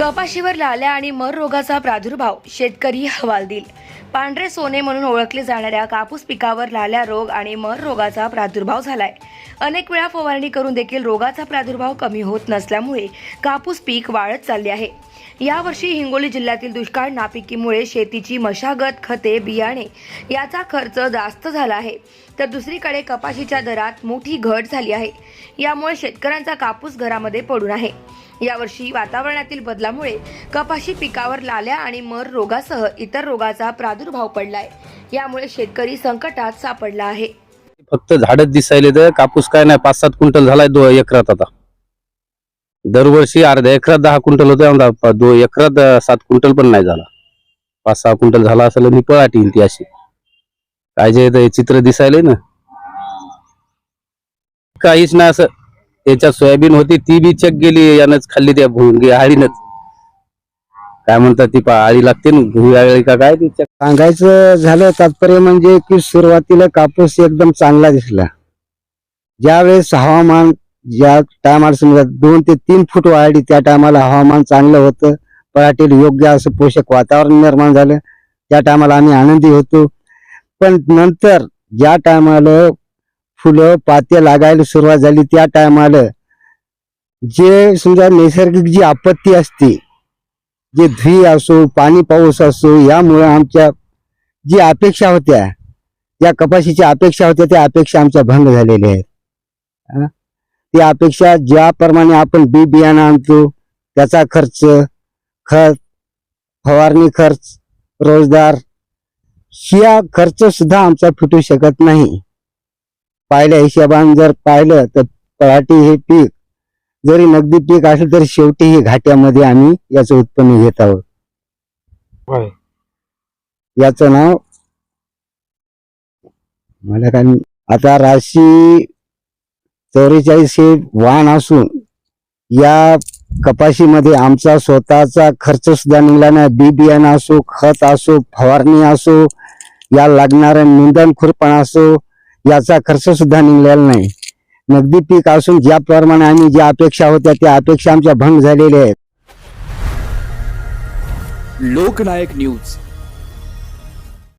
कपाशीवर लाल्या आणि मर रोगाचा प्रादुर्भाव शेतकरी हवालदिल पांढरे सोने म्हणून ओळखले जाणाऱ्या कापूस पिकावर लाल्या रोग आणि मर रोगाचा प्रादुर्भाव झालाय. अनेक वेळा फवारणी करून देखील रोगाचा प्रादुर्भाव कमी होत नसल्यामुळे कापूस पीक वाढत चालले आहे. यावर्षी हिंगोली जिल्ह्यातील दुष्काळ नापिकीमुळे शेतीची मशागत खते बियाणे याचा खर्च जास्त झाला आहे. तर दुसरीकडे कपाशीच्या दरात मोठी घट झाली आहे. यामुळे शेतकऱ्यांचा कापूस घरामध्ये पडून आहे. यावर्षी वातावरणातील बदलामुळे कपाशी पिकावर लाल्या आणि मर रोगासह इतर रोगाचा प्रादुर्भाव पडलाय. यामुळे शेतकरी संकटात सापडला आहे. फक्त झाडच दिसायले तर कापूस काय नाही पाच सात क्विंटल झालाय दो एकरात आता. दरवर्षी अर्ध्या एकरात दहा क्विंटल होते दो एकरात सात क्विंटल पण नाही झाला. पाच सहा क्विंटल झाला असेल मी पळाटी येईन ती अशी. काय जे चित्र दिसायले ना. काहीच नाही असं. त्याच्यात सोयाबीन होती ती बी चक गेली यानंच खाल्ली त्या भुंगी आळीनच. काय म्हणतात ती पा- आळी लागते ना भुई का काय ती चक सांगायचं झालं तात्पर्य म्हणजे की सुरुवातीला कापूस एकदम चांगला दिसला. ज्यावेळेस हवामान ज्या टायमाला समजा दोन ते तीन फूट वाढली त्या टायमाला हवामान चांगलं होतं. पराठीला योग्य असं पोषक वातावरण निर्माण झालं. त्या टायमाला आम्ही आनंदी होतो. पण नंतर ज्या टायमाला फुलं पात्या लागायला सुरुवात झाली त्या टायमाला जे समजा नैसर्गिक जी आपत्ती असते जे धुई असो पाणी पाऊस असो यामुळे आमच्या जी अपेक्षा होत्या ज्या कपाशीच्या अपेक्षा होत्या त्या अपेक्षा आमच्या भंग झालेल्या आहेत. त्या अपेक्षा ज्याप्रमाणे आपण बी बियाणं आणतो त्याचा खर्च खत फवारणी खर्च रोजगार या खर्च सुद्धा आमचा फिटू शकत नाही. पाहिल्या हिशोबाने जर पाहिलं तर पराठी हे पीक जरी नगदी पीक असेल तरी शेवटी ही घाट्यामध्ये आम्ही याचं उत्पन्न घेत आहोत. होय. याचं नाव मला काय आता राशी चौवेचाळीस हे वाण असून या कपाशीमध्ये आमचा स्वतःचा खर्च सुद्धा निघाला नाही. बी बियाणं असो खत असो फवारणी असो या लागणारं निंदन खुरपण असो याचा खर्च सुद्धा निघालेला नाही. नगदी पीक असून ज्याप्रमाणे आम्ही ज्या अपेक्षा होत्या त्या अपेक्षा आमच्या भंग झालेल्या आहेत. लोकनायक न्यूज.